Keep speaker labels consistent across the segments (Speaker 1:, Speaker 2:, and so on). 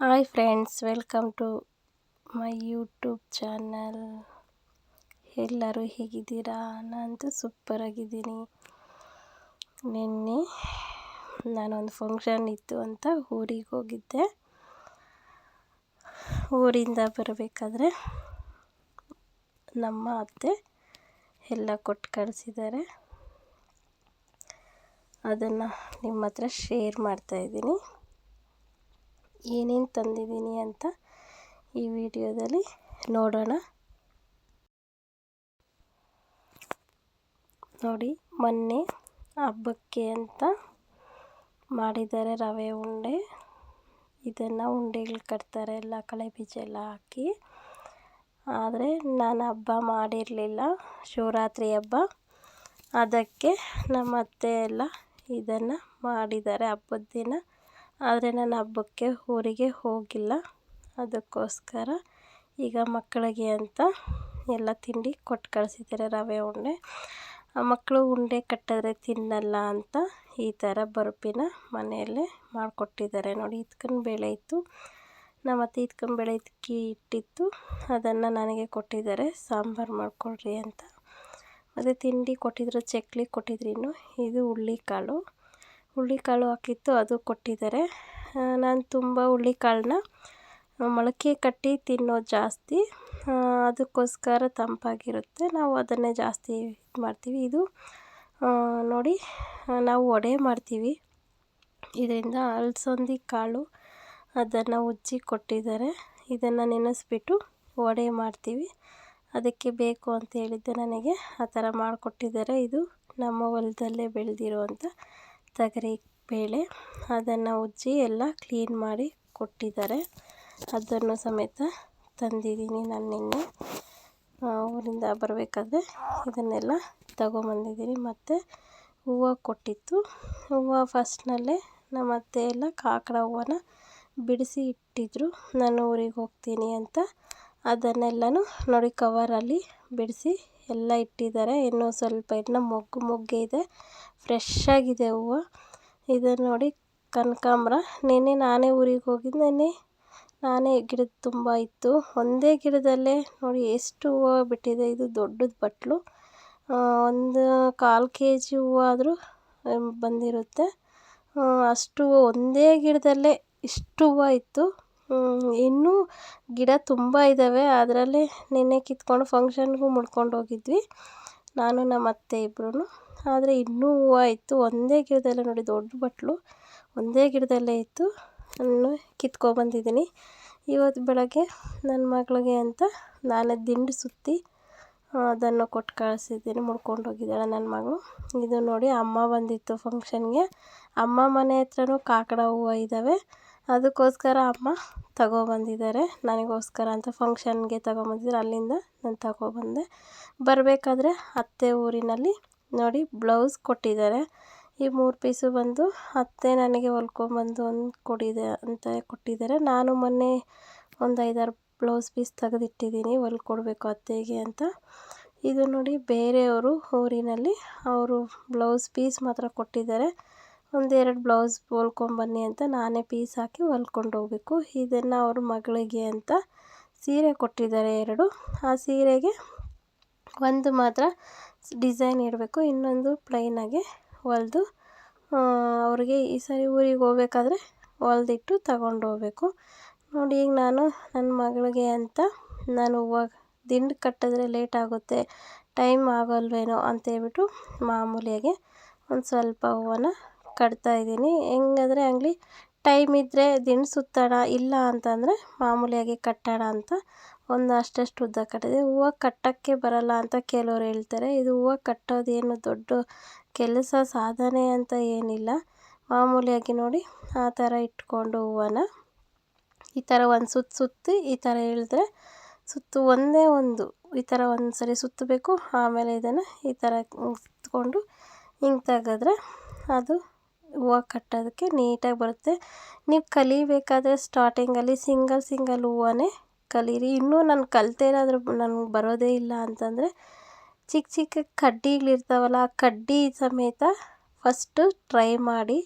Speaker 1: Hi friends, welcome to my YouTube channel. ಎಲ್ಲರೂ ಹೇಗಿದ್ದೀರಾ? ನಾನಂತೂ ಸೂಪರಾಗಿದ್ದೀನಿ ನಿನ್ನೆ ನಾನೊಂದು ಫಂಕ್ಷನ್ ಇತ್ತು ಅಂತ ಊರಿಗೆ ಹೋಗಿದ್ದೆ. ಊರಿಂದ ಬರಬೇಕಾದ್ರೆ ನಮ್ಮ ಅತ್ತೆ ಎಲ್ಲ ಕೊಟ್ಟು ಕಳಿಸಿದ್ದಾರೆ. ಅದನ್ನು ನಿಮ್ಮ ಹತ್ರ ಶೇರ್ ಮಾಡ್ತಾಯಿದ್ದೀನಿ ಏನೇನು ತಂದಿದ್ದೀನಿ ಅಂತ ಈ ವಿಡಿಯೋದಲ್ಲಿ ನೋಡೋಣ. ನೋಡಿ, ಮೊನ್ನೆ ಹಬ್ಬಕ್ಕೆ ಅಂತ ಮಾಡಿದ್ದಾರೆ ರವೆ ಉಂಡೆ. ಇದನ್ನು ಉಂಡೆಗಳು ಕಟ್ತಾರೆ, ಎಲ್ಲ ಕಳೆ ಬೀಜ ಎಲ್ಲ ಹಾಕಿ. ಆದರೆ ನಾನು ಹಬ್ಬ ಮಾಡಿರಲಿಲ್ಲ, ಶಿವರಾತ್ರಿ ಹಬ್ಬ. ಅದಕ್ಕೆ ನಮ್ಮ ಅತ್ತೆ ಎಲ್ಲ ಇದನ್ನು ಮಾಡಿದ್ದಾರೆ, ಹಬ್ಬದ ದಿನ. ಆದರೆ ನಾನು ಹಬ್ಬಕ್ಕೆ ಊರಿಗೆ ಹೋಗಿಲ್ಲ. ಅದಕ್ಕೋಸ್ಕರ ಈಗ ಮಕ್ಕಳಿಗೆ ಅಂತ ಎಲ್ಲ ತಿಂಡಿ ಕೊಟ್ಟು ಕಳಿಸಿದ್ದಾರೆ, ರವೆ ಉಂಡೆ. ಆ ಮಕ್ಕಳು ಉಂಡೆ ಕಟ್ಟಿದ್ರೆ ತಿನ್ನಲ್ಲ ಅಂತ ಈ ಥರ ಬರ್ಪಿನ ಮನೆಯಲ್ಲೇ ಮಾಡಿಕೊಟ್ಟಿದ್ದಾರೆ. ನೋಡಿ, ಇದ್ಕೊಂಡು ಬೇಳೆ ಇತ್ತು ನಮ್ಮ ಅತ್ತೆ ಇದ್ಕೊಂಡು ಬೇಳೆ ಇದ್ಕಿ ಇಟ್ಟಿತ್ತು. ಅದನ್ನು ನನಗೆ ಕೊಟ್ಟಿದ್ದಾರೆ. ಸಾಂಬಾರು ಮಾಡಿಕೊಡ್ರಿ ಅಂತ. ಮತ್ತು ತಿಂಡಿ ಕೊಟ್ಟಿದ್ರು ಚಕ್ಕುಲಿ ಕೊಟ್ಟಿದ್ರು ಇದು ಹುಳ್ಳಿಕಾಳು. ಹುಳ್ಳಿಕಾಳು ಹಾಕಿತ್ತು, ಅದು ಕೊಟ್ಟಿದ್ದಾರೆ. ನಾನು ತುಂಬ ಹುರುಳಿಕಾಳನ್ನ ಮೊಳಕೆ ಕಟ್ಟಿ ತಿನ್ನೋದು ಜಾಸ್ತಿ. ಅದಕ್ಕೋಸ್ಕರ ತಂಪಾಗಿರುತ್ತೆ. ನಾವು ಅದನ್ನೇ ಜಾಸ್ತಿ ಇದು ಮಾಡ್ತೀವಿ. ಇದು ನೋಡಿ, ನಾವು ವಡೆ ಮಾಡ್ತೀವಿ. ಇದರಿಂದ ಅಲಸಂದಿ ಕಾಳು ಅದನ್ನು ಉಜ್ಜಿ ಕೊಟ್ಟಿದ್ದಾರೆ. ಇದನ್ನು ನೆನೆಸ್ಬಿಟ್ಟು ವಡೆ ಮಾಡ್ತೀವಿ. ಅದಕ್ಕೆ ಬೇಕು ಅಂತ ಹೇಳಿದ್ದೆ ನನಗೆ. ಆ ಥರ ಮಾಡಿಕೊಟ್ಟಿದ್ದಾರೆ. ಇದು ನಮ್ಮ ಹೊಲದಲ್ಲೇ ಬೆಳೆದಿರುವಂಥ ತೊಗರಿ ಬೇಳೆ ಅದನ್ನು ಉಜ್ಜಿ ಎಲ್ಲ ಕ್ಲೀನ್ ಮಾಡಿ ಕೊಟ್ಟಿದ್ದಾರೆ. ಅದನ್ನು ಸಮೇತ ತಂದಿದ್ದೀನಿ ನಾನು ನಿನ್ನೆ. ಊರಿಂದ ಬರಬೇಕಾದ್ರೆ ಇದನ್ನೆಲ್ಲ ತಗೊಂಬಂದಿದ್ದೀನಿ. ಮತ್ತು ಹೂವು ಕೊಟ್ಟಿತ್ತು. ಹೂವು ಫಸ್ಟ್ನಲ್ಲೇ ನಮ್ಮ ಅತ್ತೆ ಎಲ್ಲ ಕಾಕಡ ಹೂವನ್ನು ಬಿಡಿಸಿ ಇಟ್ಟಿದ್ರು. ನಾನು ಊರಿಗೆ ಹೋಗ್ತೀನಿ ಅಂತ ಅದನ್ನೆಲ್ಲನೂ ನೋಡಿ ಕವರಲ್ಲಿ ಬಿಡಿಸಿ ಎಲ್ಲ ಇಟ್ಟಿದ್ದಾರೆ. ಇನ್ನು ಸ್ವಲ್ಪ ಇನ್ನು ಮೊಗ್ಗು ಮೊಗ್ಗೆ ಇದೆ. ಫ್ರೆಶ್ ಆಗಿದೆ ಹೂವು. ಇದು ನೋಡಿ ಕನಕಾಂಬ್ರ. ನಿನ್ನೆ ನಾನೇ ಊರಿಗೆ ಹೋಗಿದ್ದು ನೆನ್ನೆ ನಾನೇ ಗಿಡದ ತುಂಬ ಇತ್ತು. ಒಂದೇ ಗಿಡದಲ್ಲೇ ನೋಡಿ ಎಷ್ಟು ಹೂವು ಬಿಟ್ಟಿದೆ. ಇದು ದೊಡ್ಡದು ಬಟ್ಲು. ಒಂದು ಕಾಲು ಕೆ ಜಿ ಹೂವು ಆದರೂ ಬಂದಿರುತ್ತೆ. ಅಷ್ಟು ಒಂದೇ ಗಿಡದಲ್ಲೇ ಇಷ್ಟು ಹೂವು ಇತ್ತು. ಇನ್ನೂ ಗಿಡ ತುಂಬ ಇದ್ದಾವೆ ಅದರಲ್ಲೇ ನಿನ್ನೆ ಕಿತ್ಕೊಂಡು ಫಂಕ್ಷನ್ಗೂ ಮುಡ್ಕೊಂಡು ಹೋಗಿದ್ವಿ. ನಾನು, ನಮ್ಮ ಅತ್ತೆ ಇಬ್ಬರೂ ಆದರೆ ಇನ್ನೂ ಹೂವು ಇತ್ತು. ಒಂದೇ ಗಿಡದಲ್ಲೇ ನೋಡಿ, ದೊಡ್ಡ ಬಟ್ಲು. ಒಂದೇ ಗಿಡದಲ್ಲೇ ಇತ್ತು. ನಾನು ಕಿತ್ಕೊಬಂದಿದ್ದೀನಿ ಇವತ್ತು ಬೆಳಗ್ಗೆ ನನ್ನ ಮಗಳಿಗೆ ಅಂತ ನಾನೇ ದಿಂಡು ಸುತ್ತಿ ಅದನ್ನು ಕೊಟ್ಟು ಕಳಿಸಿದ್ದೀನಿ. ಮುಡ್ಕೊಂಡು ಹೋಗಿದ್ದಾಳೆ ನನ್ನ ಮಗಳು. ಇದು ನೋಡಿ ಅಮ್ಮ ಬಂದಿತ್ತು ಫಂಕ್ಷನ್ಗೆ. ಅಮ್ಮ ಮನೆ ಹತ್ರನೂ ಕಾಕಡ ಹೂವು ಇದ್ದಾವೆ ಅದಕ್ಕೋಸ್ಕರ ಅಮ್ಮ ತಗೊಬಂದಿದ್ದಾರೆ. ನನಗೋಸ್ಕರ ಅಂತ ಫಂಕ್ಷನ್ಗೆ ತಗೊಂಬಂದಿದ್ರು ಅಲ್ಲಿಂದ ನಾನು ತಗೊಬಂದೆ. ಬರಬೇಕಾದ್ರೆ ಅತ್ತೆ ಊರಿನಲ್ಲಿ ನೋಡಿ ಬ್ಲೌಸ್ ಕೊಟ್ಟಿದ್ದಾರೆ. ಈ ಮೂರು ಪೀಸು ಬಂದು ಅತ್ತೆ ನನಗೆ ಹೊಲ್ಕೊಂಬಂದು ಒಂದು ಕೊಡಿದೆ ಅಂತ ಕೊಟ್ಟಿದ್ದಾರೆ. ನಾನು ಮೊನ್ನೆ ಒಂದು ಐದಾರು ಬ್ಲೌಸ್ ಪೀಸ್ ತೆಗೆದಿಟ್ಟಿದ್ದೀನಿ. ಹೊಲ್ಕೊಡ್ಬೇಕು ಅತ್ತೆಗೆ ಅಂತ. ಇದು ನೋಡಿ ಬೇರೆಯವರು ಊರಿನಲ್ಲಿ ಅವರು ಬ್ಲೌಸ್ ಪೀಸ್ ಮಾತ್ರ ಕೊಟ್ಟಿದ್ದಾರೆ. ಒಂದೆರಡು ಬ್ಲೌಸ್ ಹೊಲ್ಕೊಂಬನ್ನಿ ಅಂತ ನಾನೇ ಪೀಸ್ ಹಾಕಿ ಹೊಲ್ಕೊಂಡು ಹೋಗ್ಬೇಕು. ಇದನ್ನು ಅವ್ರ ಮಗಳಿಗೆ ಅಂತ ಸೀರೆ ಕೊಟ್ಟಿದ್ದಾರೆ ಎರಡು. ಆ ಸೀರೆಗೆ ಒಂದು ಮಾತ್ರ ಡಿಸೈನ್ ಇರಬೇಕು, ಇನ್ನೊಂದು ಪ್ಲೈನಾಗೆ ಹೊಲ್ದು ಅವ್ರಿಗೆ ಈ ಸರಿ ಊರಿಗೆ ಹೋಗ್ಬೇಕಾದ್ರೆ ಹೊಲ್ದಿಟ್ಟು ತಗೊಂಡು ಹೋಗ್ಬೇಕು. ನೋಡಿ, ಈಗ ನಾನು ನನ್ನ ಮಗಳಿಗೆ ಅಂತ ನಾನು ಹೂವು ದಿಂಡು ಕಟ್ಟಿದ್ರೆ ಲೇಟ್ ಆಗುತ್ತೆ ಟೈಮ್ ಆಗೋಲ್ವೇನೋ ಅಂತೇಳ್ಬಿಟ್ಟು ಮಾಮೂಲಿಯಾಗೆ ಒಂದು ಸ್ವಲ್ಪ ಹೂವನ್ನ ಕಟ್ತಾಯಿದ್ದೀನಿ ಹೆಂಗಾದ್ರೆ ಆಗಲಿ ಟೈಮ್ ಇದ್ದರೆ ದಿನ ಸುತ್ತೋಣ, ಇಲ್ಲ ಅಂತಂದರೆ ಮಾಮೂಲಿಯಾಗಿ ಕಟ್ಟೋಣ ಅಂತ ಒಂದು ಅಷ್ಟಷ್ಟು ಉದ್ದ ಕಟ್ಟಿದೆ. ಹೂವು ಕಟ್ಟೋಕ್ಕೆ ಬರೋಲ್ಲ ಅಂತ ಕೆಲವ್ರು ಹೇಳ್ತಾರೆ. ಇದು ಹೂವು ಕಟ್ಟೋದೇನು ದೊಡ್ಡ ಕೆಲಸ, ಸಾಧನೆ ಅಂತ ಏನಿಲ್ಲ. ಮಾಮೂಲಿಯಾಗಿ ನೋಡಿ ಆ ಥರ ಇಟ್ಕೊಂಡು ಹೂವನ್ನ. ಈ ಥರ ಒಂದು ಸುತ್ತ ಸುತ್ತಿ, ಈ ಥರ ಹೇಳಿದ್ರೆ ಸುತ್ತು ಒಂದೇ ಒಂದು. ಈ ಥರ ಒಂದು ಸರಿ ಸುತ್ತಬೇಕು, ಆಮೇಲೆ ಇದನ್ನು ಈ ಥರ ಸುತ್ತಕೊಂಡು ಹಿಂಗೆ ತೆಗೆದ್ರೆ ಅದು ಹೂವು ಕಟ್ಟೋದಕ್ಕೆ ನೀಟಾಗಿ ಬರುತ್ತೆ. ನೀವು ಕಲಿಬೇಕಾದ್ರೆ ಸ್ಟಾರ್ಟಿಂಗಲ್ಲಿ ಸಿಂಗಲ್ ಸಿಂಗಲ್ ಹೂವನ್ನೇ ಕಲೀರಿ. ಇನ್ನೂ ನಾನು ಕಲಿತೇ ಇರೋದ್ರ ನನಗೆ ಬರೋದೇ ಇಲ್ಲ ಅಂತಂದರೆ ಚಿಕ್ಕ ಚಿಕ್ಕ ಕಡ್ಡಿಗಳಿರ್ತಾವಲ್ಲ ಆ ಕಡ್ಡಿ ಸಮೇತ ಫಸ್ಟು ಟ್ರೈ ಮಾಡಿ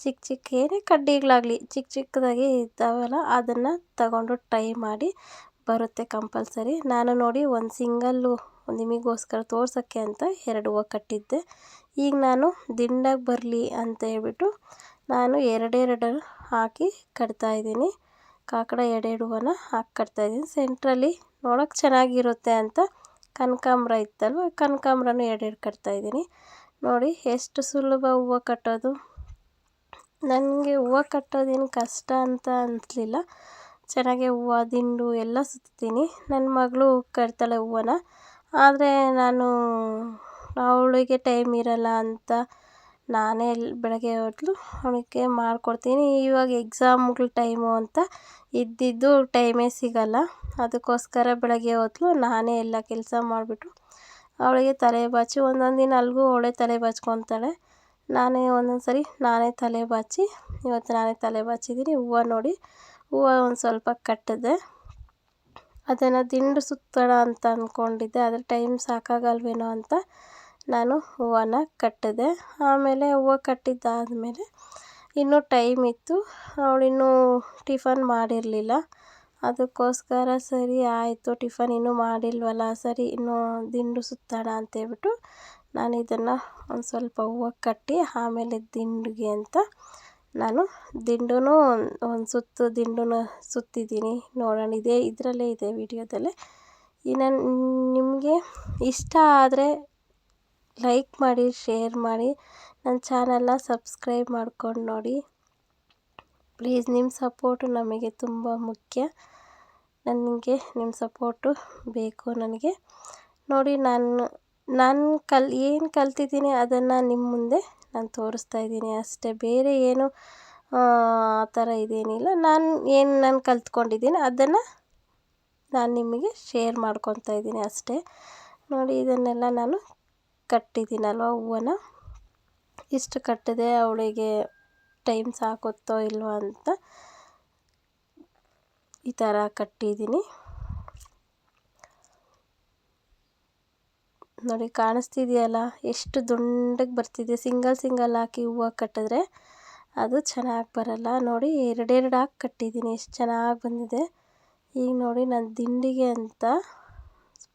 Speaker 1: ಚಿಕ್ಕ ಚಿಕ್ಕ ಏನೇ ಕಡ್ಡಿಗಳಾಗಲಿ, ಚಿಕ್ಕ ಚಿಕ್ಕದಾಗಿ ಇದ್ದಾವಲ್ಲ ಅದನ್ನು ತಗೊಂಡು ಟ್ರೈ ಮಾಡಿ ಬರುತ್ತೆ ಕಂಪಲ್ಸರಿ ನಾನು ನೋಡಿ ಒಂದು ಸಿಂಗಲ್ಲು ನಿಮಗೋಸ್ಕರ ತೋರ್ಸೋಕ್ಕೆ ಅಂತ ಎರಡು ಹೂವು ಕಟ್ಟಿದ್ದೆ. ಈಗ ನಾನು ದಿಂಡಾಗಿ ಬರಲಿ ಅಂತ ಹೇಳ್ಬಿಟ್ಟು ನಾನು ಎರಡೆರಡು ಹಾಕಿ ಕಟ್ತಾ ಇದ್ದೀನಿ. ಕಾಕಡ ಎರಡೆರಡು ಹೂವನ್ನ ಹಾಕಿ ಕಟ್ತಾಯಿದ್ದೀನಿ ಸೆಂಟ್ರಲ್ಲಿ ನೋಡೋಕೆ ಚೆನ್ನಾಗಿರುತ್ತೆ ಅಂತ ಕನಕಾಂಬ್ರ ಇತ್ತಲ್ವ? ಕನಕಾಂಬ್ರನೂ ಎರಡೆರಡು ಕಟ್ತಾಯಿದ್ದೀನಿ ನೋಡಿ ಎಷ್ಟು ಸುಲಭ ಹೂವು ಕಟ್ಟೋದು. ನನಗೆ ಹೂವು ಕಟ್ಟೋದೇನು ಕಷ್ಟ ಅಂತ ಅನಿಸ್ಲಿಲ್ಲ. ಚೆನ್ನಾಗೆ ಹೂವು, ದಿಂಡು ಎಲ್ಲ ಸುತ್ತೀನಿ ನನ್ನ ಮಗಳು ಕಟ್ತಾಳೆ ಹೂವನ್ನ. ಆದರೆ ನಾನು ಅವಳಿಗೆ ಟೈಮ್ ಇರಲ್ಲ ಅಂತ ನಾನೇ ಬೆಳಗ್ಗೆ ಹೊತ್ತು ಅವಳಿಗೆ ಮಾಡಿಕೊಡ್ತೀನಿ. ಇವಾಗ ಎಕ್ಸಾಮ್ಗಳ ಟೈಮು ಅಂತ ಇದ್ದಿದ್ದು ಟೈಮೇ ಸಿಗಲ್ಲ. ಅದಕ್ಕೋಸ್ಕರ ಬೆಳಗ್ಗೆ ಹೊತ್ತು ನಾನೇ ಎಲ್ಲ ಕೆಲಸ ಮಾಡಿಬಿಟ್ಟು ಅವಳಿಗೆ ತಲೆ ಬಾಚಿ, ಒಂದೊಂದು ದಿನ ಅಲ್ಗೂ ಅವಳೇ ತಲೆ ಬಾಚ್ಕೊತಾಳೆ. ನಾನೇ ಒಂದೊಂದು ಸರಿ ನಾನೇ ತಲೆ ಬಾಚಿ, ಇವತ್ತು ನಾನೇ ತಲೆ ಬಾಚಿದ್ದೀನಿ ಹೂವು ನೋಡಿ, ಹೂವು ಒಂದು ಸ್ವಲ್ಪ ಕಟ್ಟಿದೆ. ಅದನ್ನು ದಿಂಡು ಸುತ್ತೋಣ ಅಂತ ಅಂದ್ಕೊಂಡಿದ್ದೆ ಆದರೆ ಟೈಮ್ ಸಾಕಾಗಲ್ವೇನೋ ಅಂತ ನಾನು ಹೂವನ್ನ ಕಟ್ಟಿದೆ. ಆಮೇಲೆ ಹೂವು ಕಟ್ಟಿದ್ದಾದಮೇಲೆ ಇನ್ನೂ ಟೈಮ್ ಇತ್ತು. ಅವಳಿನ್ನೂ ಟಿಫನ್ ಮಾಡಿರಲಿಲ್ಲ. ಅದಕ್ಕೋಸ್ಕರ ಸರಿ ಆಯಿತು, ಟಿಫನ್ ಇನ್ನೂ ಮಾಡಿಲ್ವಲ್ಲ, ಸರಿ ಇನ್ನೂ ದಿಂಡು ಸುತ್ತೋಣ ಅಂತೇಳ್ಬಿಟ್ಟು ನಾನು ಇದನ್ನು ಒಂದು ಸ್ವಲ್ಪ ಹೂವು ಕಟ್ಟಿ, ಆಮೇಲೆ ದಿಂಡಿಗೆ ಅಂತ ನಾನು ದಿಂಡೂ ಒಂದು ಸುತ್ತು ದಿಂಡೂ ಸುತ್ತಿದ್ದೀನಿ. ನೋಡೋಣ, ಇದೇ, ಇದರಲ್ಲೇ ಇದೆ ವಿಡಿಯೋದಲ್ಲೇ. ಇನ್ನು ನಿಮಗೆ ಇಷ್ಟ ಆದರೆ ಲೈಕ್ ಮಾಡಿ ಶೇರ್ ಮಾಡಿ. ನನ್ನ ಚಾನಲ್ನ ಸಬ್ಸ್ಕ್ರೈಬ್ ಮಾಡ್ಕೊಂಡು ನೋಡಿ. ಪ್ಲೀಸ್ ನಿಮ್ಮ ಸಪೋರ್ಟು ನಮಗೆ ತುಂಬ ಮುಖ್ಯ. ನನಗೆ ನಿಮ್ಮ ಸಪೋರ್ಟು ಬೇಕು ನನಗೆ. ನೋಡಿ, ನಾನು ನಾನು ಕಲ್, ಏನು ಕಲ್ತಿದ್ದೀನಿ ಅದನ್ನು ನಿಮ್ಮ ಮುಂದೆ ನಾನು ತೋರಿಸ್ತಾ ಇದ್ದೀನಿ. ಅಷ್ಟೇ, ಬೇರೆ ಏನು, ಆ ಥರ ಇದೇನಿಲ್ಲ. ನಾನು ಏನು ನಾನು ಕಲ್ತ್ಕೊಂಡಿದ್ದೀನಿ ಅದನ್ನು ನಾನು ನಿಮಗೆ ಶೇರ್ ಮಾಡ್ಕೊತಾ ಇದ್ದೀನಿ ಅಷ್ಟೇ. ನೋಡಿ, ಇದನ್ನೆಲ್ಲ ನಾನು ಕಟ್ಟಿದ್ದೀನಲ್ವ ಹೂವನ್ನ? ಇಷ್ಟು ಕಟ್ಟಿದೆ ಅವಳಿಗೆ ಟೈಮ್ ಸಾಕುತ್ತೋ ಇಲ್ವೋ ಅಂತ ಈ ಥರ ಕಟ್ಟಿದ್ದೀನಿ. ನೋಡಿ, ಕಾಣಿಸ್ತಿದೆಯಲ್ಲ? ಎಷ್ಟು ದುಂಡಗೆ ಬರ್ತಿದೆ. ಸಿಂಗಲ್ ಸಿಂಗಲ್ ಹಾಕಿ ಹೂವು ಕಟ್ಟಿದ್ರೆ ಅದು ಚೆನ್ನಾಗಿ ಬರಲ್ಲ. ನೋಡಿ, ಎರಡೆರಡು ಹಾಕಿ ಕಟ್ಟಿದ್ದೀನಿ. ಎಷ್ಟು ಚೆನ್ನಾಗಿ ಬಂದಿದೆ. ಈಗ ನೋಡಿ ನನ್ನ ದಿಂಡಿಗೆ ಅಂತ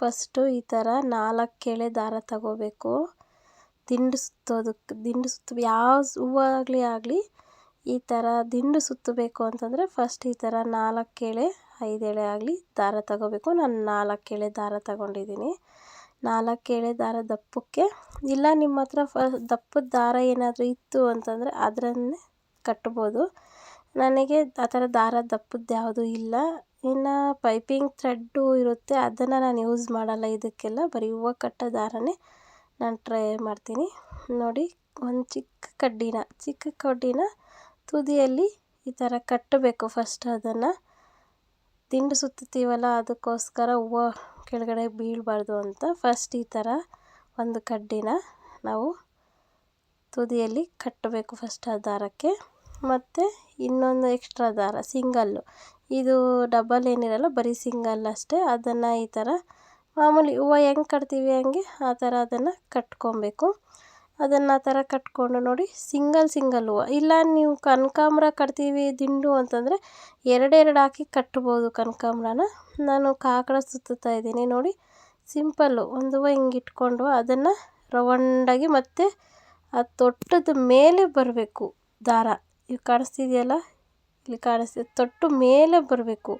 Speaker 1: ಫಸ್ಟು ಈ ಥರ ನಾಲ್ಕು ಎಳೆ ದಾರ ತಗೋಬೇಕು. ದಿಂಡು ಸುತ್ತೋದಕ್ಕೆ, ದಿಂಡು ಸುತ್ತ, ಯಾವ ಹೂವಾಗಲಿ ಆಗಲಿ ಈ ಥರ ದಿಂಡು ಸುತ್ತಬೇಕು ಅಂತಂದರೆ ಫಸ್ಟ್ ಈ ಥರ ನಾಲ್ಕು ಎಳೆ ಐದು ಎಳೆ ಆಗಲಿ ದಾರ ತಗೋಬೇಕು. ನಾನು ನಾಲ್ಕು ಎಳೆ ದಾರ ತಗೊಂಡಿದ್ದೀನಿ. ನಾಲ್ಕು ಎಳೆ ದಾರ ದಪ್ಪಕ್ಕೆ, ಇಲ್ಲ ನಿಮ್ಮ ಹತ್ರ ಫ, ದಪ್ಪದ ದಾರ ಏನಾದರೂ ಇತ್ತು ಅಂತಂದರೆ ಅದರನ್ನೇ ಕಟ್ಬೋದು. ನನಗೆ ಆ ಥರ ದಾರ ದಪ್ಪದ್ದು ಯಾವುದೂ ಇಲ್ಲ. ಇನ್ನು ಪೈಪಿಂಗ್ ಥ್ರೆಡ್ಡು ಇರುತ್ತೆ, ಅದನ್ನು ನಾನು ಯೂಸ್ ಮಾಡಲ್ಲ ಇದಕ್ಕೆಲ್ಲ. ಬರೀ ಹೂವು ಕಟ್ಟೋ ದಾರನೇ ನಾನು ಟ್ರೈ ಮಾಡ್ತೀನಿ. ನೋಡಿ, ಒಂದು ಚಿಕ್ಕ ಕಡ್ಡಿನ ಚಿಕ್ಕ ಕಡ್ಡಿನ ತುದಿಯಲ್ಲಿ ಈ ಥರ ಕಟ್ಟಬೇಕು ಫಸ್ಟ್ ಅದನ್ನು. ದಿಂಡು ಸುತ್ತುತ್ತೀವಲ್ಲ, ಅದಕ್ಕೋಸ್ಕರ ಹೂವು ಕೆಳಗಡೆ ಬೀಳಬಾರ್ದು ಅಂತ ಫಸ್ಟ್ ಈ ಥರ ಒಂದು ಕಡ್ಡಿನ ನಾವು ತುದಿಯಲ್ಲಿ ಕಟ್ಟಬೇಕು ಫಸ್ಟ್ ಆ ದಾರಕ್ಕೆ. ಮತ್ತು ಇನ್ನೊಂದು ಎಕ್ಸ್ಟ್ರಾ ದಾರ ಸಿಂಗಲ್ಲು ಇದು ಡಬಲ್ ಏನಿರಲ್ಲ, ಬರೀ ಸಿಂಗಲ್ ಅಷ್ಟೇ. ಅದನ್ನು ಈ ಥರ ಮಾಮೂಲಿ ಹೂವು ಹೆಂಗೆ ಕಟ್ತೀವಿ ಹಂಗೆ, ಆ ಥರ ಅದನ್ನು ಕಟ್ಕೊಬೇಕು. ಅದನ್ನು ಆ ಥರ ಕಟ್ಕೊಂಡು ನೋಡಿ ಸಿಂಗಲ್ ಸಿಂಗಲ್ ಹೂವು. ಇಲ್ಲ ನೀವು ಕನಕಾಂಬ್ರ ಕಟ್ತೀವಿ ದಿಂಡು ಅಂತಂದರೆ ಎರಡೆರಡು ಹಾಕಿ ಕಟ್ಬೋದು ಕನಕಾಂಬ್ರನ. ನಾನು ಕಾಕಡ ಸುತ್ತುತ್ತಾ ಇದ್ದೀನಿ ನೋಡಿ. ಸಿಂಪಲ್ಲು ಒಂದು ಹೂವು ಹಿಂಗೆ ಇಟ್ಕೊಂಡು ಅದನ್ನು ರೌಂಡಾಗಿ ಮತ್ತೆ ಆ ತೊಟ್ಟದ ಮೇಲೆ ಬರಬೇಕು ದಾರ. ಇವು ಕಾಣಿಸ್ತಿದೆಯಲ್ಲ? ಇಲ್ಲಿ ಕಾಣಿಸ್ತಿದೆ. ತೊಟ್ಟು ಮೇಲೆ ಬರಬೇಕು.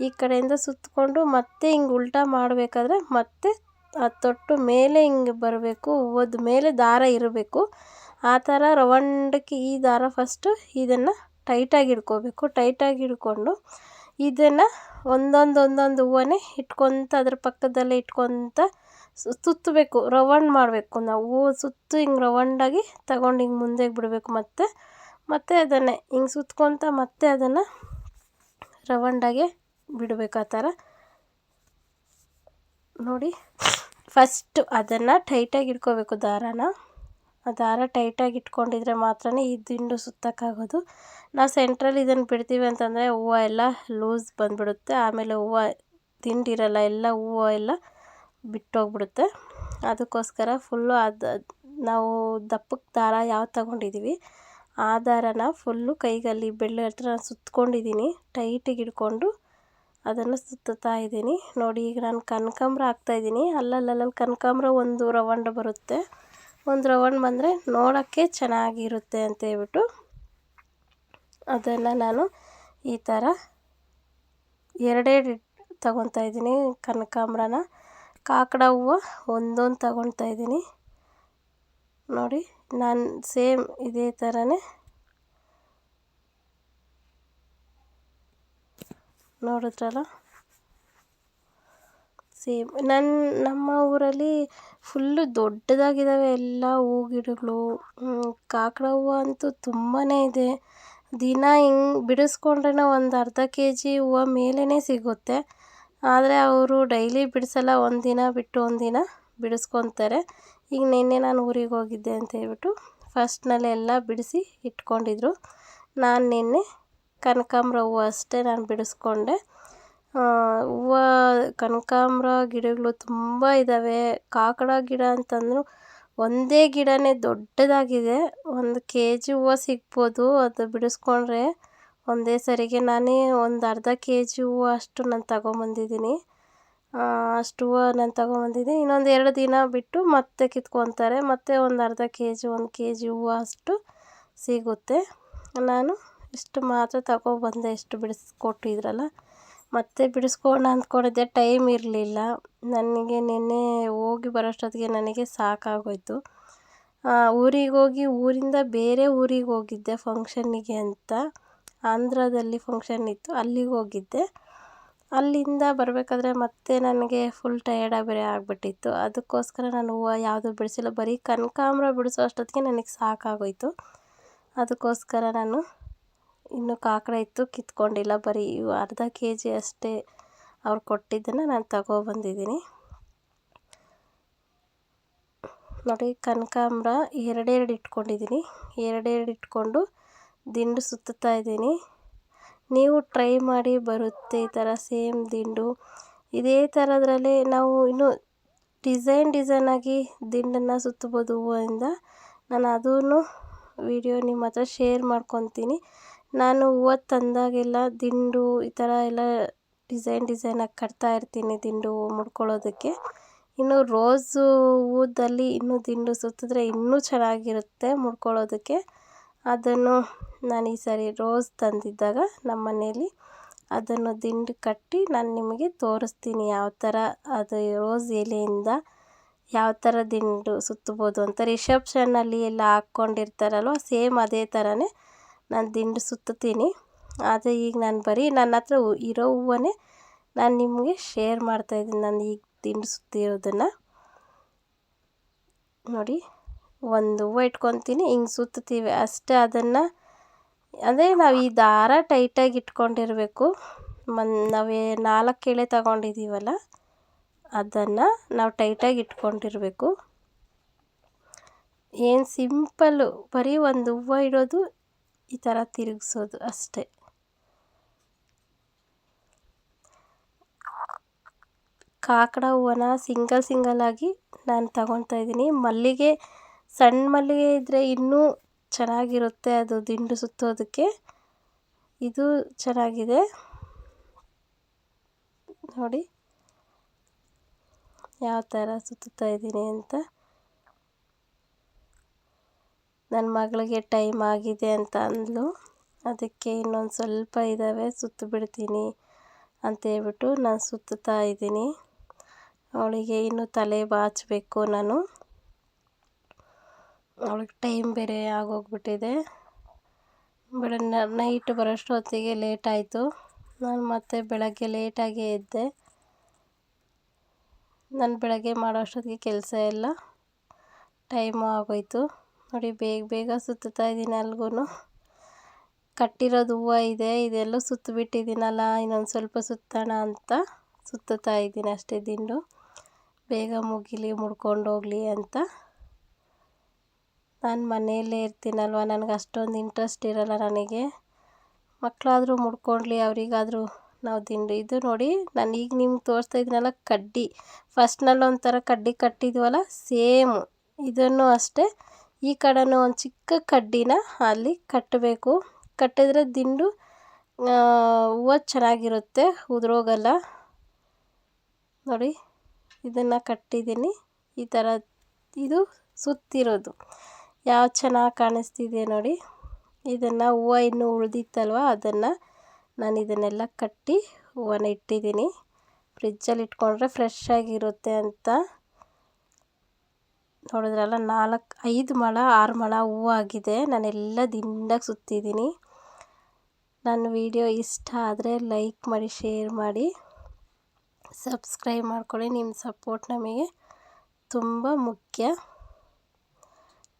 Speaker 1: ಈ ಕಡೆಯಿಂದ ಸುತ್ತಕೊಂಡು ಮತ್ತೆ ಹಿಂಗೆ ಉಲ್ಟಾ ಮಾಡಬೇಕಾದ್ರೆ ಮತ್ತೆ ಆ ತೊಟ್ಟು ಮೇಲೆ ಹಿಂಗೆ ಬರಬೇಕು. ಹೂವದ ಮೇಲೆ ದಾರ ಇರಬೇಕು. ಆ ಥರ ರವಂಡಕ್ಕೆ ಈ ದಾರ ಫಸ್ಟು ಇದನ್ನು ಟೈಟಾಗಿ ಹಿಡ್ಕೋಬೇಕು. ಟೈಟಾಗಿ ಹಿಡ್ಕೊಂಡು ಇದನ್ನು ಒಂದೊಂದು ಒಂದೊಂದು ಹೂವನ್ನೇ ಇಟ್ಕೊತ ಅದ್ರ ಪಕ್ಕದಲ್ಲೇ ಇಟ್ಕೊತ ಸುತ್ತಬೇಕು. ರವಂಡ್ ಮಾಡಬೇಕು. ನಾವು ಹೂವು ಸುತ್ತು ಹಿಂಗೆ ರವಂಡಾಗಿ ತಗೊಂಡು ಹಿಂಗೆ ಮುಂದೆಗೆ ಬಿಡಬೇಕು. ಮತ್ತೆ ಮತ್ತೆ ಅದನ್ನೇ ಹಿಂಗೆ ಸುತ್ಕೊತ ಮತ್ತೆ ಅದನ್ನು ರವಂಡಾಗೆ ಬಿಡಬೇಕು ಆ ಥರ. ನೋಡಿ ಫಸ್ಟು ಅದನ್ನು ಟೈಟಾಗಿ ಇಟ್ಕೋಬೇಕು ದಾರಾನ. ಆ ದಾರ ಟೈಟಾಗಿ ಇಟ್ಕೊಂಡಿದ್ರೆ ಮಾತ್ರ ಈ ದಿಂಡು ಸುತ್ತಕ್ಕಾಗೋದು. ನಾವು ಸೆಂಟ್ರಲ್ಲಿ ಇದನ್ನು ಬಿಡ್ತೀವಿ ಅಂತಂದರೆ ಹೂವು ಎಲ್ಲ ಲೂಸ್ ಬಂದುಬಿಡುತ್ತೆ. ಆಮೇಲೆ ಹೂವು ದಿಂಡಿರಲ್ಲ ಎಲ್ಲ ಹೂವು ಎಲ್ಲ ಬಿಟ್ಟೋಗ್ಬಿಡುತ್ತೆ. ಅದಕ್ಕೋಸ್ಕರ ಫುಲ್ಲು ಅದು, ನಾವು ದಪ್ಪಕ್ಕೆ ದಾರ ಯಾವ್ದು ತಗೊಂಡಿದ್ದೀವಿ ಆ ದಾರನ ಫುಲ್ಲು ಕೈಗಲ್ಲಿ ಬೆಳ್ಳ ಹತ್ರ ಸುತ್ಕೊಂಡಿದ್ದೀನಿ. ಟೈಟಿಗೆ ಹಿಡ್ಕೊಂಡು ಅದನ್ನು ಸುತ್ತುತ್ತಾ ಇದ್ದೀನಿ. ನೋಡಿ, ಈಗ ನಾನು ಕನಕಾಂಬ್ರ ಹಾಕ್ತಾಯಿದ್ದೀನಿ ಅಲ್ಲಲ್ಲಲ್ಲಿ ಕನಕಾಂಬ್ರ ಒಂದು ರವಂಡ ಬರುತ್ತೆ. ಒಂದು ರವಂಡ್ ಬಂದರೆ ನೋಡೋಕ್ಕೆ ಚೆನ್ನಾಗಿರುತ್ತೆ ಅಂತ ಹೇಳ್ಬಿಟ್ಟು ಅದನ್ನು ನಾನು ಈ ಥರ ಎರಡೆರಡು ತಗೊತಾ ಇದ್ದೀನಿ ಕನಕಾಂಬ್ರನ. ಕಾಕಡ ಹೂವು ಒಂದೊಂದು ತಗೊತಾ ಇದ್ದೀನಿ. ನೋಡಿ ನಾನು ಸೇಮ್ ಇದೇ ಥರನೇ ನೋಡಿದ್ರಲ್ಲ? ಸೇಮ್ ನನ್ನ ನಮ್ಮ ಊರಲ್ಲಿ ಫುಲ್ಲು ದೊಡ್ಡದಾಗಿದ್ದಾವೆ ಎಲ್ಲ ಹೂ ಗಿಡಗಳು ಕಾಕಡ ಹೂವು ಅಂತೂ ತುಂಬಾ ಇದೆ. ದಿನ ಹಿಂಗೆ ಬಿಡಿಸ್ಕೊಂಡ್ರೆ ಒಂದು ಅರ್ಧ ಕೆ ಜಿ ಹೂವು ಮೇಲೇ ಸಿಗುತ್ತೆ. ಆದರೆ ಅವರು ಡೈಲಿ ಬಿಡಿಸಲ್ಲ, ಒಂದು ದಿನ ಬಿಟ್ಟು ಒಂದು ದಿನ ಬಿಡಿಸ್ಕೊತಾರೆ. ಈಗ ನಿನ್ನೆ ನಾನು ಊರಿಗೆ ಹೋಗಿದ್ದೆ ಅಂತ ಹೇಳ್ಬಿಟ್ಟು ಫಸ್ಟ್ನಲ್ಲೇ ಎಲ್ಲ ಬಿಡಿಸಿ ಇಟ್ಕೊಂಡಿದ್ರು. ನಾನು ನಿನ್ನೆ ಕನಕಾಂಬ್ರ ಹೂವು ಅಷ್ಟೇ ನಾನು ಬಿಡಿಸ್ಕೊಂಡೆ. ಹೂವು, ಕನಕಾಂಬ್ರ ಗಿಡಗಳು ತುಂಬ ಇದ್ದಾವೆ ಕಾಕಡ ಗಿಡ ಅಂತಂದ್ರು ಒಂದೇ ಗಿಡನೇ ದೊಡ್ಡದಾಗಿದೆ. ಒಂದು ಕೆ ಜಿ ಹೂವು ಸಿಗ್ಬೋದು ಅದು ಬಿಡಿಸ್ಕೊಂಡ್ರೆ. ಒಂದೇ ಸರಿಗೆ ನಾನೇ ಒಂದು ಅರ್ಧ ಕೆ ಜಿ ಹೂವು ಅಷ್ಟು ನಾನು ತಗೊಂಬಂದಿದ್ದೀನಿ. ಅಷ್ಟು ಹೂವು ನಾನು ತಗೊಂಡ್ಬಂದಿದ್ದೆ ಇನ್ನೊಂದು ಎರಡು ದಿನ ಬಿಟ್ಟು ಮತ್ತೆ ಕಿತ್ಕೊತಾರೆ. ಮತ್ತೆ ಒಂದು ಅರ್ಧ ಕೆ ಜಿ ಒಂದು ಕೆ ಜಿ ಹೂವು ಅಷ್ಟು ಸಿಗುತ್ತೆ. ನಾನು ಇಷ್ಟು ಮಾತ್ರ ತಗೊಬಂದೆ. ಇಷ್ಟು ಬಿಡಿಸ್ಕೊಟ್ಟಿದ್ರಲ್ಲ ಮತ್ತೆ ಬಿಡಿಸ್ಕೊಳ್ಳೋಣ ಅಂದ್ಕೊಂಡಿದ್ದೆ. ಟೈಮ್ ಇರಲಿಲ್ಲ. ನನಗೆ ನಿನ್ನೆ ಹೋಗಿ ಬರೋಷ್ಟೊತ್ತಿಗೆ ನನಗೆ ಸಾಕಾಗೋಯಿತು. ಊರಿಗೆ ಹೋಗಿ ಊರಿಂದ ಬೇರೆ ಊರಿಗೆ ಹೋಗಿದ್ದೆ ಫಂಕ್ಷನ್ನಿಗೆ ಅಂತ. ಆಂಧ್ರದಲ್ಲಿ ಫಂಕ್ಷನ್ ಇತ್ತು. ಅಲ್ಲಿಗೆ ಹೋಗಿದ್ದೆ. ಅಲ್ಲಿಂದ ಬರಬೇಕಾದ್ರೆ ಮತ್ತೆ ನನಗೆ ಫುಲ್ ಟಯರ್ಡಾಗಿ ಬೇರೆ ಆಗಿಬಿಟ್ಟಿತ್ತು. ಅದಕ್ಕೋಸ್ಕರ ನಾನು ಹೂವು ಯಾವುದೂ ಬಿಡಿಸಿಲ್ಲ, ಬರೀ ಕನಕಾಂಬ್ರ ಬಿಡಿಸೋ ಅಷ್ಟೊತ್ತಿಗೆ ನನಗೆ ಸಾಕಾಗೋಯಿತು. ಅದಕ್ಕೋಸ್ಕರ ನಾನು ಇನ್ನು ಕಾಕಡ ಇತ್ತು, ಕಿತ್ಕೊಂಡಿಲ್ಲ. ಬರೀ ಅರ್ಧ ಕೆ ಜಿ ಅಷ್ಟೇ ಅವ್ರು ಕೊಟ್ಟಿದ್ದನ್ನು ನಾನು ತಗೊಬಂದಿದ್ದೀನಿ. ನೋಡಿ, ಕನಕಾಂಬ್ರ ಎರಡೆರಡು ಇಟ್ಕೊಂಡಿದ್ದೀನಿ. ಎರಡೆರಡು ಇಟ್ಕೊಂಡು ದಿಂಡು ಸುತ್ತುತ್ತಾ ಇದ್ದೀನಿ. ನೀವು ಟ್ರೈ ಮಾಡಿ ಬರುತ್ತೆ ಈ ಥರ ಸೇಮ್ ದಿಂಡು. ಇದೇ ಥರದ್ರಲ್ಲಿ ನಾವು ಇನ್ನೂ ಡಿಸೈನ್ ಡಿಸೈನಾಗಿ ದಿಂಡನ್ನು ಸುತ್ತಬೋದು ಹೂವಿಂದ. ನಾನು ಅದೂ ವಿಡಿಯೋ ನಿಮ್ಮ ಹತ್ರ ಶೇರ್ ಮಾಡ್ಕೊತೀನಿ. ನಾನು ಹೂವು ತಂದಾಗೆಲ್ಲ ದಿಂಡು ಈ ಥರ ಎಲ್ಲ ಡಿಸೈನ್ ಡಿಸೈನಾಗಿ ಕಟ್ತಾ ಇರ್ತೀನಿ ದಿಂಡು ಮುಡ್ಕೊಳ್ಳೋದಕ್ಕೆ. ಇನ್ನು ರೋಸು ಹೂದಲ್ಲಿ ಇನ್ನೂ ದಿಂಡು ಸುತ್ತಿದ್ರೆ ಇನ್ನೂ ಚೆನ್ನಾಗಿರುತ್ತೆ ಮುಡ್ಕೊಳ್ಳೋದಕ್ಕೆ. ಅದನ್ನು ನಾನು ಈ ಸಾರಿ ರೋಸ್ ತಂದಿದ್ದಾಗ ನಮ್ಮ ಮನೆಯಲ್ಲಿ ಅದನ್ನು ದಿಂಡು ಕಟ್ಟಿ ನಾನು ನಿಮಗೆ ತೋರಿಸ್ತೀನಿ ಯಾವ ಥರ ಅದು ರೋಸ್ ಎಲೆಯಿಂದ ಯಾವ ಥರ ದಿಂಡು ಸುತ್ತಬೋದು ಅಂತ ರಿಸೆಪ್ಷನ್ನಲ್ಲಿ ಎಲ್ಲ ಹಾಕ್ಕೊಂಡಿರ್ತಾರಲ್ವ ಸೇಮ್ ಅದೇ ಥರನೇ ನಾನು ದಿಂಡು ಸುತ್ತುತ್ತೀನಿ. ಆದರೆ ಈಗ ನಾನು ಬರೀ ನನ್ನ ಹತ್ರ ಇರೋ ಹೂವನ್ನೇ ನಾನು ನಿಮಗೆ ಶೇರ್ ಮಾಡ್ತಾಯಿದ್ದೀನಿ ನಾನು ಈಗ ದಿಂಡು ಸುತ್ತಿರೋದನ್ನು. ನೋಡಿ. ಒಂದು ಹೂವು ಇಟ್ಕೊತೀನಿ, ಹಿಂಗೆ ಸುತ್ತುತ್ತೀವಿ. ಅಷ್ಟೇ ಅದನ್ನು, ಅಂದರೆ ನಾವು ಈ ದಾರ ಟೈಟಾಗಿ ಇಟ್ಕೊಂಡಿರಬೇಕು. ಮನ್, ನಾವೇ ನಾಲ್ಕು ಎಳೆ ತಗೊಂಡಿದ್ದೀವಲ್ಲ ಅದನ್ನು ನಾವು ಟೈಟಾಗಿ ಇಟ್ಕೊಂಡಿರಬೇಕು. ಏನು ಸಿಂಪಲ್ಲು ಬರೀ ಒಂದು ಹೂವು ಇಡೋದು, ಈ ಥರ ತಿರುಗಿಸೋದು ಅಷ್ಟೇ. ಕಾಕಡ ಹೂವನ್ನ ಸಿಂಗಲ್ ಸಿಂಗಲ್ ಆಗಿ ನಾನು ತಗೊತಾ ಇದ್ದೀನಿ. ಮಲ್ಲಿಗೆ ಸಣ್ಣ ಮಲ್ಲಿಗೆ ಇದ್ದರೆ ಇನ್ನೂ ಚೆನ್ನಾಗಿರುತ್ತೆ ಅದು ದಿಂಡು ಸುತ್ತೋದಕ್ಕೆ. ಇದು ಚೆನ್ನಾಗಿದೆ. ನೋಡಿ. ಯಾವ ಥರ ಸುತ್ತುತ್ತಾ ಇದ್ದೀನಿ ಅಂತ. ನನ್ನ ಮಗಳಿಗೆ ಟೈಮ್ ಆಗಿದೆ ಅಂತ ಅಂದಳು ಅದಕ್ಕೆ ಇನ್ನೊಂದು ಸ್ವಲ್ಪ ಇದ್ದಾವೆ ಸುತ್ತು ಬಿಡ್ತೀನಿ ಅಂತೇಳ್ಬಿಟ್ಟು ನಾನು ಸುತ್ತುತ್ತಾ ಇದ್ದೀನಿ. ಅವಳಿಗೆ ಇನ್ನೂ ತಲೆ ಬಾಚಬೇಕು ನಾನು. ಅವಳಿಗೆ ಟೈಮ್ ಬೇರೆ ಆಗೋಗ್ಬಿಟ್ಟಿದೆ. ಬೆಳ ನೈಟ್ ಬರೋಷ್ಟೊತ್ತಿಗೆ ಲೇಟ್ ಆಯಿತು. ನಾನು ಮತ್ತೆ ಬೆಳಗ್ಗೆ ಲೇಟಾಗೇ ಎದ್ದೆ. ನಾನು ಬೆಳಗ್ಗೆ ಮಾಡೋ ಅಷ್ಟೊತ್ತಿಗೆ ಕೆಲಸ ಎಲ್ಲ ಟೈಮು ಆಗೋಯ್ತು. ನೋಡಿ ಬೇಗ ಬೇಗ ಸುತ್ತುತ್ತಾ ಇದ್ದೀನಿ ಅಲ್ಗೂ ಕಟ್ಟಿರೋದು ಹೂವು ಇದೆ, ಇದೆಲ್ಲ ಸುತ್ತಿಬಿಟ್ಟಿದ್ದೀನಲ್ಲ, ಇನ್ನೊಂದು ಸ್ವಲ್ಪ ಸುತ್ತೋಣ ಅಂತ ಸುತ್ತುತ್ತಾ ಇದ್ದೀನಿ ಅಷ್ಟೇ ದಿಂಡು. ಬೇಗ ಮುಗಿಲಿ, ಮುಡ್ಕೊಂಡು ಹೋಗಲಿ ಅಂತ. ನಾನು ಮನೆಯಲ್ಲೇ ಇರ್ತೀನಲ್ವ? ನನಗೆ ಅಷ್ಟೊಂದು ಇಂಟ್ರೆಸ್ಟ್ ಇರೋಲ್ಲ ನನಗೆ. ಮಕ್ಕಳಾದ್ರೂ ಮುಡ್ಕೊಳ್ಳಿ ಅವರಿಗಾದರೂ ನಾವು ದಿಂಡು ಇದು ನೋಡಿ, ನಾನು ಈಗ ನಿಮ್ಗೆ ತೋರಿಸ್ತಾ ಇದ್ದೀನಲ್ಲ ಕಡ್ಡಿ. ಫಸ್ಟ್ನಲ್ಲಿ ಒಂಥರ ಕಡ್ಡಿ ಕಟ್ಟಿದ್ವಲ್ಲ ಸೇಮ್ ಇದನ್ನು ಅಷ್ಟೇ. ಈ ಕಡೆನೂ ಒಂದು ಚಿಕ್ಕ ಕಡ್ಡಿನ ಅಲ್ಲಿ ಕಟ್ಟಬೇಕು ಕಟ್ಟಿದ್ರೆ ದಿಂಡು ಹೂವು ಚೆನ್ನಾಗಿರುತ್ತೆ, ಉದುರೋಗಲ್ಲ. ನೋಡಿ, ಇದನ್ನು ಕಟ್ಟಿದ್ದೀನಿ. ಈ ಥರ ಇದು ಸುತ್ತಿರೋದು. ಯಾವ ಚೆನ್ನಾಗಿ ಕಾಣಿಸ್ತಿದೆ ನೋಡಿ. ಇದನ್ನು ಹೂವು ಇನ್ನೂ ಉಳಿದಿತ್ತಲ್ವ? ಅದನ್ನು ನಾನು ಇದನ್ನೆಲ್ಲ ಕಟ್ಟಿ ಹೂವನ್ನ ಇಟ್ಟಿದ್ದೀನಿ ಫ್ರಿಜ್ಜಲ್ಲಿ ಇಟ್ಕೊಂಡ್ರೆ ಫ್ರೆಶ್ ಆಗಿರುತ್ತೆ ಅಂತ. ನೋಡಿದ್ರಲ್ಲ, ನಾಲ್ಕು, ಐದು ಮೊಳ, ಆರು ಮೊಳ ಹೂವು ಆಗಿದೆ. ನಾನೆಲ್ಲ ದಿಂಡಾಗಿ ಸುತ್ತಿದ್ದೀನಿ ನನ್ನ ವಿಡಿಯೋ ಇಷ್ಟ ಆದರೆ ಲೈಕ್ ಮಾಡಿ, ಶೇರ್ ಮಾಡಿ. ಸಬ್ಸ್ಕ್ರೈಬ್ ಮಾಡ್ಕೊಳ್ಳಿ. ನಿಮ್ಮ ಸಪೋರ್ಟ್ ನಮಗೆ ತುಂಬ ಮುಖ್ಯ.